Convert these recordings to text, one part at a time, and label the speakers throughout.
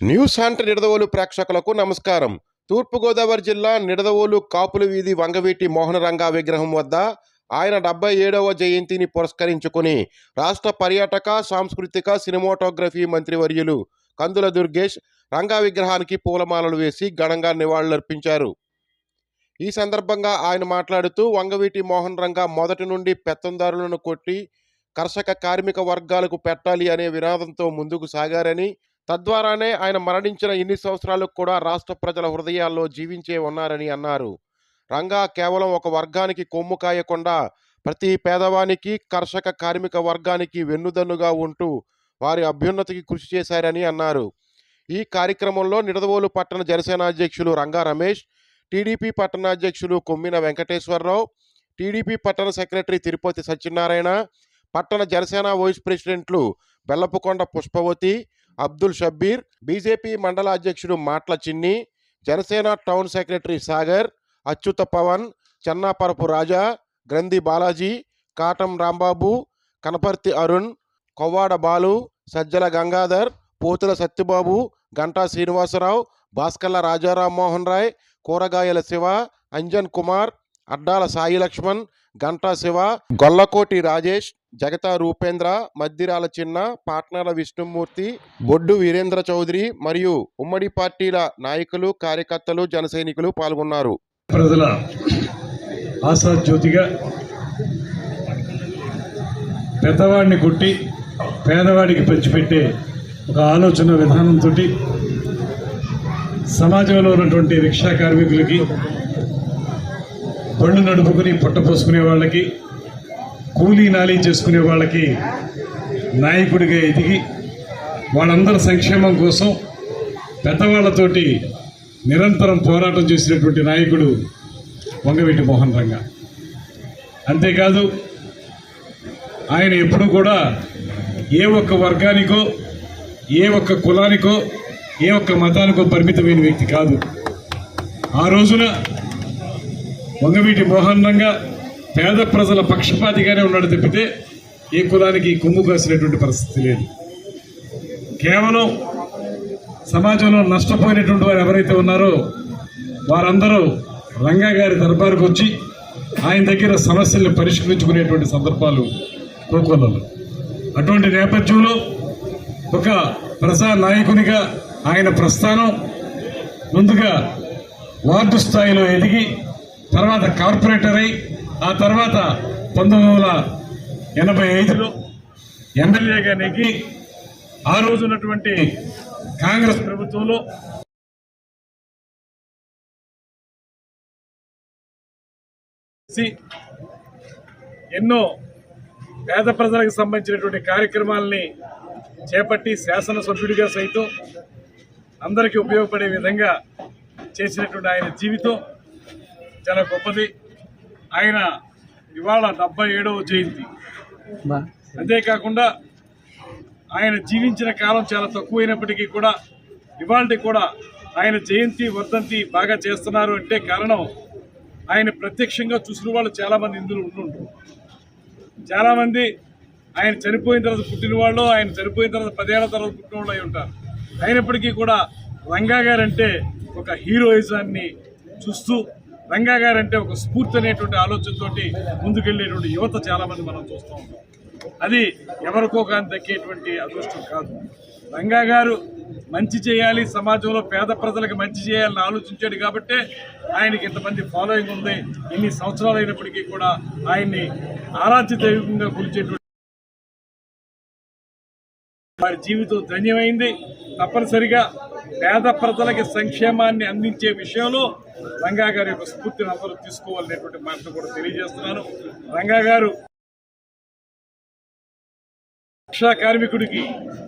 Speaker 1: News hunt Nidadavolu ప్రేక్షకులకు నమస్కారం. తూర్పుగోదావరి జిల్లా నిడదవోలు కాపుల వీధి వంగవీటి మోహనరంగా విగ్రహం వద్ద ఆయన డెబ్బై ఏడవ జయంతిని పురస్కరించుకుని రాష్ట్ర పర్యాటక సాంస్కృతిక సినిమాటోగ్రఫీ మంత్రివర్యులు కందుల దుర్గేష్ రంగా విగ్రహానికి పూలమాలలు వేసి ఘనంగా నివాళులర్పించారు. ఈ సందర్భంగా ఆయన మాట్లాడుతూ వంగవీటి మోహన్ రంగా మొదటి నుండి పెత్తందారులను కొట్టి కర్షక కార్మిక వర్గాలకు పెట్టాలి అనే వినాదంతో ముందుకు సాగారని తద్వారానే ఆయన మరణించిన ఇన్ని సంవత్సరాలకు కూడా రాష్ట్ర ప్రజల హృదయాల్లో జీవించే ఉన్నారని అన్నారు. రంగా కేవలం ఒక వర్గానికి కొమ్ము కాయకుండా ప్రతి పేదవానికి కర్షక కార్మిక వర్గానికి వెన్నుదన్నుగా ఉంటూ వారి అభ్యున్నతికి కృషి చేశారని అన్నారు. ఈ కార్యక్రమంలో నిడదవోలు పట్టణ జనసేన అధ్యక్షులు రంగా రమేష్ టీడీపీ పట్టణాధ్యక్షులు కొమ్మిన వెంకటేశ్వరరావు టీడీపీ పట్టణ సెక్రటరీ తిరుపతి సత్యనారాయణ పట్టణ జనసేన వైస్ ప్రెసిడెంట్లు బెల్లపుకొండ పుష్పవతి అబ్దుల్ షబ్బీర్ బీజేపీ మండల అధ్యక్షుడు మాట్ల చిన్ని జనసేన టౌన్ సెక్రటరీ సాగర్ అచ్యుత పవన్ చెన్నాపరపు రాజా గ్రంథి బాలాజీ కాటం రాంబాబు కనపర్తి అరుణ్ కొవ్వాడ బాలు సజ్జల గంగాధర్ పోతుల సత్యబాబు గంటా శ్రీనివాసరావు భాస్కర్ల రాజారాం మోహన్ రాయ్ కూరగాయల శివ అంజన్ కుమార్ అడ్డాల సాయి లక్ష్మణ్ గంటా శివ గొల్లకోటి రాజేష్ జగతా రూపేంద్ర మద్దిరాల చిన్న పాట్నాల విష్ణుమూర్తి బొడ్డు వీరేంద్ర చౌదరి మరియు ఉమ్మడి పార్టీల నాయకులు కార్యకర్తలు జన సైనికులు పాల్గొన్నారు.
Speaker 2: ప్రజల ఆశాజ్యోతిగా పెద్దవాడిని కొట్టి పేదవాడికి పంచిపెట్టే ఒక ఆలోచన విధానంతో సమాజంలో ఉన్నటువంటి రిక్షా కార్మికులకి పళ్ళు నడుపుకుని పొట్ట పోసుకునే వాళ్ళకి కూలీ నాలీ చేసుకునే వాళ్ళకి నాయకుడిగా ఎదిగి వాళ్ళందరి సంక్షేమం కోసం పెద్దవాళ్ళతోటి నిరంతరం పోరాటం చేసినటువంటి నాయకుడు వంగవీటి మోహన్ రంగ. అంతేకాదు ఆయన ఎప్పుడు కూడా ఏ ఒక్క వర్గానికో ఏ ఒక్క కులానికో ఏ ఒక్క మతానికో పరిమితమైన వ్యక్తి కాదు. ఆ రోజున వంగవీటి మోహన్ రంగ పేద ప్రజల పక్షపాతిగానే ఉన్నాడు తప్పితే ఏ కులానికి కొమ్ము కాసినటువంటి పరిస్థితి లేదు. కేవలం సమాజంలో నష్టపోయినటువంటి వారు ఎవరైతే ఉన్నారో వారందరూ రంగా గారి దర్బారుకు వచ్చి ఆయన దగ్గర సమస్యల్ని పరిష్కరించుకునేటువంటి సందర్భాలు కోకొల్లలో. అటువంటి నేపథ్యంలో ఒక ప్రజా నాయకునిగా ఆయన ప్రస్థానం ముందుగా వార్డు స్థాయిలో ఎదిగి తర్వాత కార్పొరేటర్ అయి ఆ తర్వాత పంతొమ్మిది వందల ఎనభై ఐదులో ఎమ్మెల్యేగా నెగ్గి ఆ రోజు ఉన్నటువంటి కాంగ్రెస్ ప్రభుత్వంలో ఎన్నో పేద ప్రజలకు సంబంధించినటువంటి కార్యక్రమాలని చేపట్టి శాసనసభ్యుడిగా సైతం అందరికీ ఉపయోగపడే విధంగా చేసినటువంటి ఆయన జీవితం చాలా గొప్పది. ఆయన ఇవాళ డెబ్బై ఏడవ జయంతి. అంతేకాకుండా ఆయన జీవించిన కాలం చాలా తక్కువైనప్పటికీ కూడా ఇవాళ కూడా ఆయన జయంతి వర్ధంతి బాగా చేస్తున్నారు అంటే కారణం ఆయన ప్రత్యక్షంగా చూసిన వాళ్ళు చాలామంది ఇందులో ఉండుంటారు చాలామంది ఆయన చనిపోయిన తర్వాత పుట్టిన వాళ్ళు ఆయన చనిపోయిన తర్వాత పదేళ్ళ తర్వాత పుట్టిన వాళ్ళు అయి ఉంటారు. అయినప్పటికీ కూడా రంగా గారంటే ఒక హీరోయిజాన్ని చూస్తూ రంగా గారంటే ఒక స్ఫూర్తి అనేటువంటి ఆలోచనతోటి ముందుకెళ్ళేటువంటి యువత చాలామంది మనం చూస్తూ ఉంటాం. అది ఎవరికో కానీ దక్కేటువంటి అదృష్టం కాదు. రంగా గారు మంచి చేయాలి సమాజంలో పేద ప్రజలకు మంచి చేయాలని ఆలోచించాడు కాబట్టే ఆయనకి ఇంతమంది ఫాలోయింగ్ ఉంది. ఇన్ని సంవత్సరాలు అయినప్పటికీ కూడా ఆయన్ని ఆరాధ్య దైవంగా కొలిచేటువంటి వారి జీవితం ధన్యమైంది. తప్పనిసరిగా పేద ప్రజలకి సంక్షేమాన్ని అందించే విషయంలో రంగా గారి యొక్క స్ఫూర్తిని అందరూ తీసుకోవాలనేటువంటి మాట కూడా తెలియజేస్తున్నాను. రంగా గారు రక్షా కార్మికుడికి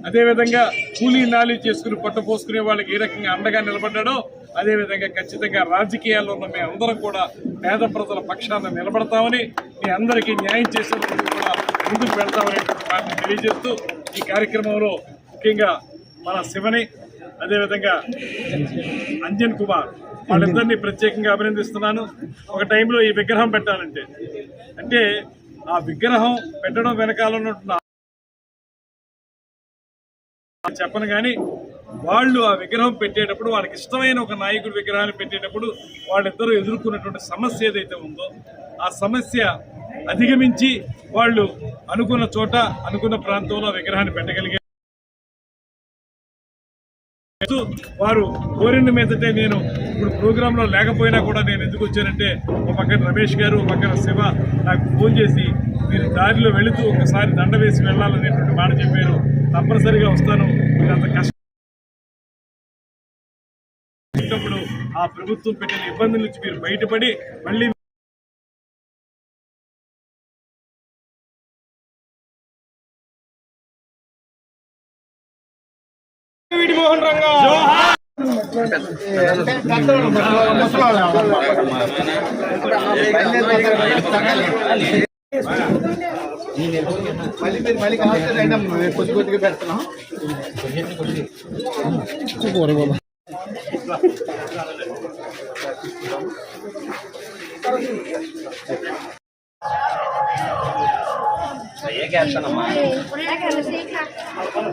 Speaker 2: అదేవిధంగా కూలీ నాలి చేసుకుని పట్టుపోసుకునే వాళ్ళకి ఏ రకంగా అండగా నిలబడ్డాడో అదేవిధంగా ఖచ్చితంగా రాజకీయాల్లో ఉన్న మేమందరం కూడా పేద ప్రజల పక్షాన నిలబడతామని మీ అందరికీ న్యాయం చేసేందుకు కూడా ముందుకు వెళ్తామనేటువంటి మాటను తెలియజేస్తూ ఈ కార్యక్రమంలో ముఖ్యంగా మన శివని అదేవిధంగా అంజన్ కుమార్. వాళ్ళిద్దరిని ప్రత్యేకంగా అభినందిస్తున్నాను. ఒక టైంలో ఈ విగ్రహం పెట్టాలంటే. అంటే ఆ విగ్రహం పెట్టడం వెనకాల చెప్పను కానీ వాళ్ళు ఆ విగ్రహం పెట్టేటప్పుడు వాళ్ళకి ఇష్టమైన ఒక నాయకుడి విగ్రహాన్ని పెట్టేటప్పుడు వాళ్ళిద్దరూ ఎదుర్కొన్నటువంటి సమస్య ఏదైతే ఉందో ఆ సమస్య అధిగమించి వాళ్ళు అనుకున్న చోట అనుకున్న ప్రాంతంలో విగ్రహాన్ని పెట్టగలిగే వారు కోరిన మీదటే నేను ఇప్పుడు ప్రోగ్రాంలో లేకపోయినా కూడా నేను ఎందుకు వచ్చానంటే ఒక పక్కన రమేష్ గారు ఒక పక్కన శివ నాకు ఫోన్ చేసి మీరు దారిలో వెళుతూ ఒకసారి దండ వేసి వెళ్ళాలనేటువంటి మాట చెప్పారు. తప్పనిసరిగా వస్తాను. మీరు అంత కష్టం ఆ ప్రభుత్వం పెట్టిన ఇబ్బందుల నుంచి మీరు బయటపడి మళ్ళీ జగన్ రంగా
Speaker 3: మళ్ళీ మీరు మళ్ళీ కావాల్సిన కొద్ది కొద్దిగా పెడుతున్నాం ఏ క్యాప్షన్?